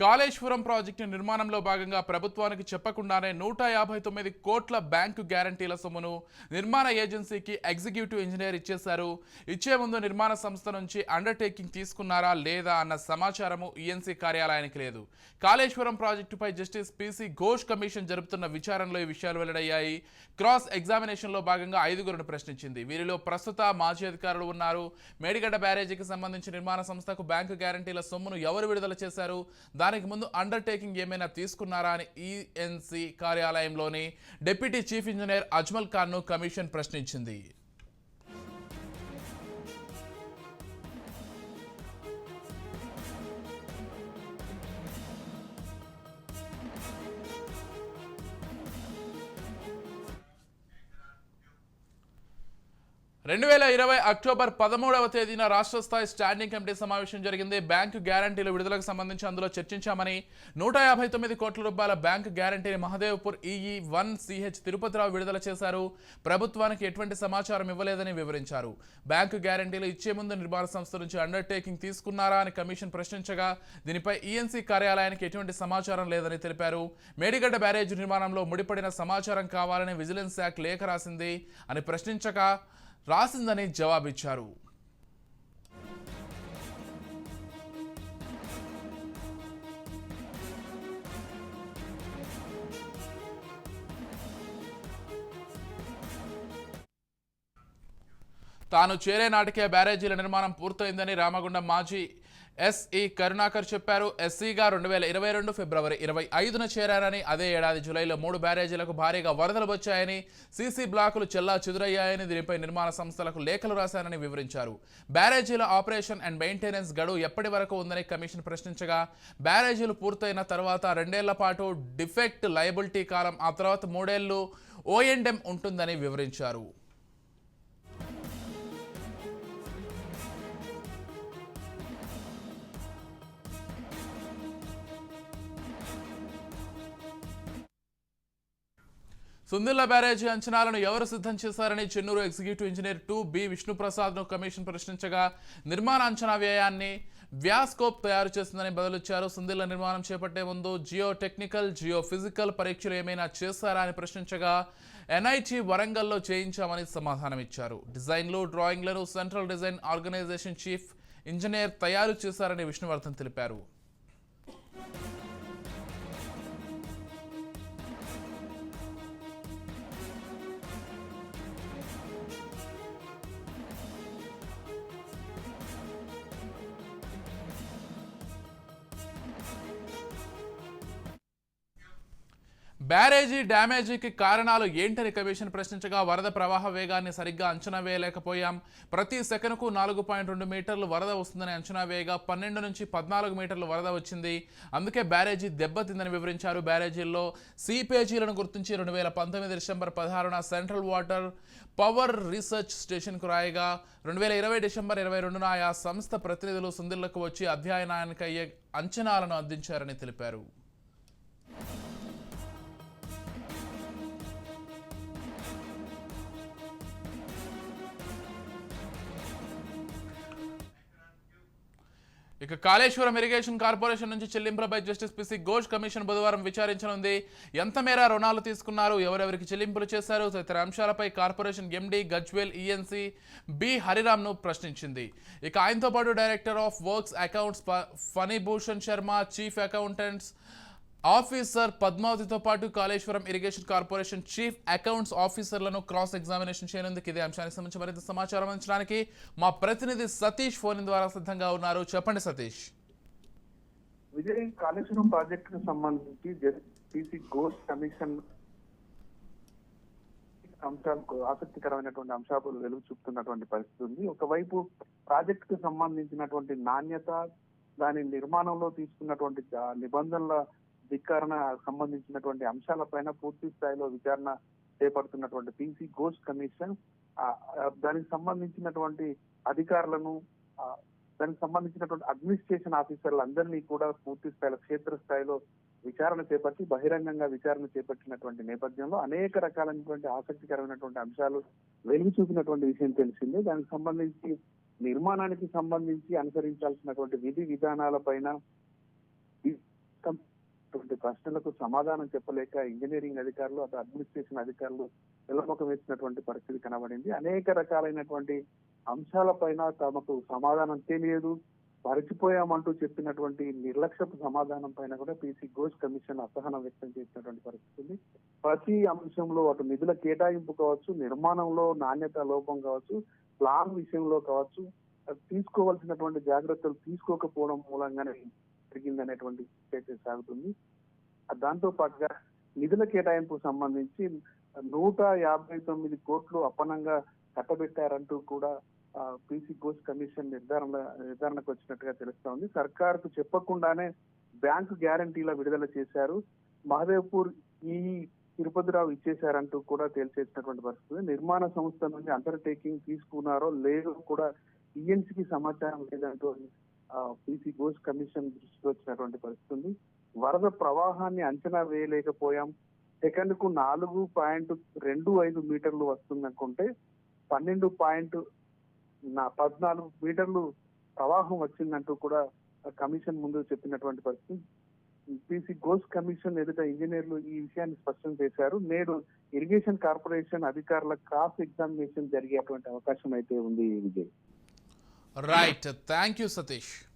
Kaleshwaram project నిర్మాణంలో భాగంగా ప్రభుత్వానికి చెప్పకుండానే నూట యాభై తొమ్మిది కోట్ల బ్యాంకు గ్యారంటీల సొమ్మును నిర్మాణ ఏజెన్సీకి ఎగ్జిక్యూటివ్ ఇంజనీర్ ఇచ్చేశారు. ఇచ్చే ముందు నిర్మాణ సంస్థ నుంచి అండర్టేకింగ్ తీసుకున్నారా లేదా అన్న సమాచారము ఈఎన్సీ కార్యాలయానికి లేదు. కాళేశ్వరం ప్రాజెక్టుపై జస్టిస్ పీసీ ఘోష్ కమిషన్ జరుపుతున్న విచారణలో ఈ విషయాలు వెల్లడయ్యాయి. క్రాస్ ఎగ్జామినేషన్లో భాగంగా ఐదుగురును ప్రశ్నించింది. వీరిలో ప్రస్తుత మాజీ అధికారులు ఉన్నారు. మేడిగడ్డ బ్యారేజీకి సంబంధించి నిర్మాణ సంస్థకు బ్యాంకు గ్యారంటీల సొమ్మును ఎవరు విడుదల చేశారు? దానికి ముందు అండర్టేకింగ్ ఏమైనా తీసుకున్నారా అని ఈఎన్సీ కార్యాలయంలోని డిప్యూటీ చీఫ్ ఇంజనీర్ అజ్మల్ ఖాన్ను కమిషన్ ప్రశ్నించింది. రెండు వేల ఇరవై అక్టోబర్ పదమూడవ తేదీన రాష్ట్ర స్థాయి స్టాండింగ్ కమిటీ సమావేశం జరిగింది. బ్యాంకు గ్యారంటీల విడుదలకు సంబంధించి అందులో చర్చించామని నూట యాభై తొమ్మిది కోట్ల రూపాయల bank గ్యారంటీని Mahadevpur EE one CH Tirupati Rao విడుదల చేశారు. ప్రభుత్వానికి ఎటువంటి సమాచారం ఇవ్వలేదని వివరించారు. బ్యాంకు గ్యారంటీలు ఇచ్చే ముందు నిర్మాణ సంస్థ నుంచి అండర్టేకింగ్ తీసుకున్నారా అని కమిషన్ ప్రశ్నించగా దీనిపై ఈఎన్సీ కార్యాలయానికి ఎటువంటి సమాచారం లేదని తెలిపారు. మేడిగడ్డ బ్యారేజ్ నిర్మాణంలో ముడిపడిన సమాచారం కావాలని విజిలెన్స్ శాఖ లేఖ రాసింది అని ప్రశ్నించగా రాసిందని జవాబిచ్చారు. తాను చేరే నాటికే బ్యారేజీల నిర్మాణం పూర్తయిందని రామగుండం మాజీ ఎస్ఈ కరుణాకర్ చెప్పారు. ఎస్సీగా రెండు వేల ఇరవై రెండు ఫిబ్రవరి ఇరవై ఐదున చేరారని అదే ఏడాది జూలైలో మూడు బ్యారేజీలకు భారీగా వరదలు వచ్చాయని సీసీ బ్లాకులు చెల్లా చెదురయ్యాయని దీనిపై నిర్మాణ సంస్థలకు లేఖలు రాశానని వివరించారు. బ్యారేజీల ఆపరేషన్ అండ్ మెయింటెనెన్స్ గడువు ఎప్పటి వరకు ఉందని కమిషన్ ప్రశ్నించగా బ్యారేజీలు పూర్తయిన తర్వాత రెండేళ్ళ పాటు డిఫెక్ట్ లయబిలిటీ కాలం ఆ తర్వాత మూడేళ్ళు ఓఎండ్ఎం ఉంటుందని వివరించారు. సుందిల్ల బ్యారేజీ అంచనాలను ఎవరు సిద్ధం చేశారని Chennur executive engineer two B విష్ణుప్రసాద్ను commission ప్రశ్నించగా నిర్మాణ అంచనా వ్యయాన్ని వ్యాస్కోప్ తయారు చేసిందని బదులిచ్చారు. సుందిల్ల నిర్మాణం చేపట్టే ముందు జియో టెక్నికల్ జియో ఫిజికల్ పరీక్షలు ఏమైనా చేస్తారా అని ప్రశ్నించగా ఎన్ఐటి వరంగల్లో చేయించామని సమాధానం ఇచ్చారు డిజైన్లు డ్రాయింగ్లను central design organisation chief engineer తయారు చేశారని విష్ణువర్ధన్ తెలిపారు. బ్యారేజీ డ్యామేజీకి కారణాలు ఏంటని కమిషన్ ప్రశ్నించగా వరద ప్రవాహ వేగాన్ని సరిగ్గా అంచనా వేయలేకపోయాం. ప్రతి సెకనుకు నాలుగు పాయింట్ రెండు మీటర్లు వరద వస్తుందని అంచనా వేయగా పన్నెండు నుంచి పద్నాలుగు మీటర్లు వరద వచ్చింది. అందుకే బ్యారేజీ దెబ్బతిందని వివరించారు బ్యారేజీల్లో సీపేజీలను గుర్తించి రెండు వేల పంతొమ్మిది డిసెంబర్ పదహారున సెంట్రల్ వాటర్ పవర్ రీసెర్చ్ స్టేషన్కు రాయగా రెండు వేల ఇరవై డిసెంబర్ ఇరవై రెండున ఆయా సంస్థ ప్రతినిధులు సుందిళ్ళకు వచ్చి అధ్యయనానికి అయ్యే అంచనాలను అందించారని తెలిపారు. ఇక కాళేశ్వరం ఇరిగేషన్ కార్పొరేషన్ నుంచి చెల్లింపులపై జస్టిస్ పిసి ఘోష్ కమిషన్ బుధవారం విచారించనుంది. ఎంత మేర రుణాలు తీసుకున్నారు ఎవరెవరికి చెల్లింపులు చేశారు తదితర అంశాలపై corporation MD Gajwel ENC B హరిరామ్ను ప్రశ్నించింది. ఇక ఆయనతో పాటు director of works accounts Phanibhushan Sharma chief accountants officer పద్మావతితో పాటు Kaleshwaram irrigation corporation chief accounts ఆఫీసర్లను cross examination చేయనందుకు ఇదే అంశానికి సంబంధించి మరింత సమాచారం అందించడానికి మా ప్రతినిధి సతీష్ ఫోన్ ద్వారా సిద్ధంగా ఉన్నారు. చెప్పండి సతీష్. విజయ్ కాళేశ్వరం ప్రాజెక్ట్ సంబంధించి జస్టిసి ఘోష్ కమిషన్ అంశాలకు ఆసక్తికరమైనటువంటి అంశాలు వెలుగు చూపుతున్నటువంటి పరిస్థితి ఉంది. ఒకవైపు ప్రాజెక్ట్కు సంబంధించినటువంటి నాణ్యత దాని నిర్మాణంలో తీసుకున్నటువంటి నిబంధనల ధిక్కరణ సంబంధించినటువంటి అంశాలపైన పూర్తి స్థాయిలో విచారణ చేపడుతున్నటువంటి పిసి ఘోష్ కమిషన్ దానికి సంబంధించినటువంటి అధికారులను దానికి సంబంధించినటువంటి అడ్మినిస్ట్రేషన్ ఆఫీసర్లు అందరినీ కూడా పూర్తి స్థాయిలో క్షేత్ర స్థాయిలో విచారణ చేపట్టి బహిరంగంగా విచారణ చేపట్టినటువంటి నేపథ్యంలో అనేక రకాలైనటువంటి ఆసక్తికరమైనటువంటి అంశాలు వెలుగు చూపినటువంటి విషయం తెలిసిందే. దానికి సంబంధించి నిర్మాణానికి సంబంధించి అనుసరించాల్సినటువంటి విధి విధానాలపైన అటువంటి ప్రశ్నలకు సమాధానం చెప్పలేక ఇంజనీరింగ్ అధికారులు అటు అడ్మినిస్ట్రేషన్ అధికారులు వెల్లముఖం వేసినటువంటి పరిస్థితి కనబడింది. అనేక రకాలైనటువంటి అంశాలపైన తమకు సమాధానం తెలియదు. మరచిపోయామంటూ చెప్పినటువంటి నిర్లక్ష్యపు సమాధానం పైన కూడా పీసీ ఘోష్ కమిషన్ అసహనం వ్యక్తం చేసినటువంటి పరిస్థితి ఉంది. ప్రతి అంశంలో అటు నిధుల కేటాయింపు కావచ్చు నిర్మాణంలో నాణ్యత లోపం కావచ్చు ప్లాన్ విషయంలో కావచ్చు తీసుకోవాల్సినటువంటి జాగ్రత్తలు తీసుకోకపోవడం మూలంగానే జరిగిందనేటువంటి చర్చ సాగుతుంది. దాంతో పాటుగా నిధుల కేటాయింపు సంబంధించి నూట యాభై తొమ్మిది కోట్లు అప్పనంగా కట్టబెట్టారంటూ కూడా పీసీ ఘోష్ కమిషన్ నిర్ధారణ నిర్ధారణకు వచ్చినట్టుగా తెలుస్తా ఉంది సర్కారుకు చెప్పకుండానే బ్యాంకు గ్యారంటీల విడుదల చేశారు. మహదేవ్పూర్ ఈ తిరుపతిరావు ఇచ్చేశారంటూ కూడా తేల్చేసినటువంటి పరిస్థితి. నిర్మాణ సంస్థ నుండి అండర్టేకింగ్ తీసుకున్నారో లేదో కూడా ఈఎన్సీకి సమాచారం లేదంటూ పీసీ ఘోష్ కమిషన్ దృష్టికి వచ్చినటువంటి పరిస్థితి ఉంది. వరద ప్రవాహాన్ని అంచనా వేయలేకపోయాం. సెకండ్కు నాలుగు పాయింట్ రెండు ఐదు మీటర్లు వస్తుందనుకుంటే పన్నెండు పాయింట్ నా పద్నాలుగు మీటర్లు ప్రవాహం వచ్చిందంటూ కూడా కమిషన్ ముందు చెప్పినటువంటి పరిస్థితి పీసీ ఘోష్ కమిషన్ ఎదుట ఇంజనీర్లు ఈ విషయాన్ని స్పష్టం చేశారు. నేడు ఇరిగేషన్ కార్పొరేషన్ అధికారుల క్రాస్ ఎగ్జామినేషన్ జరిగేటువంటి అవకాశం అయితే ఉంది Vijay. Right. Thank you, Satish.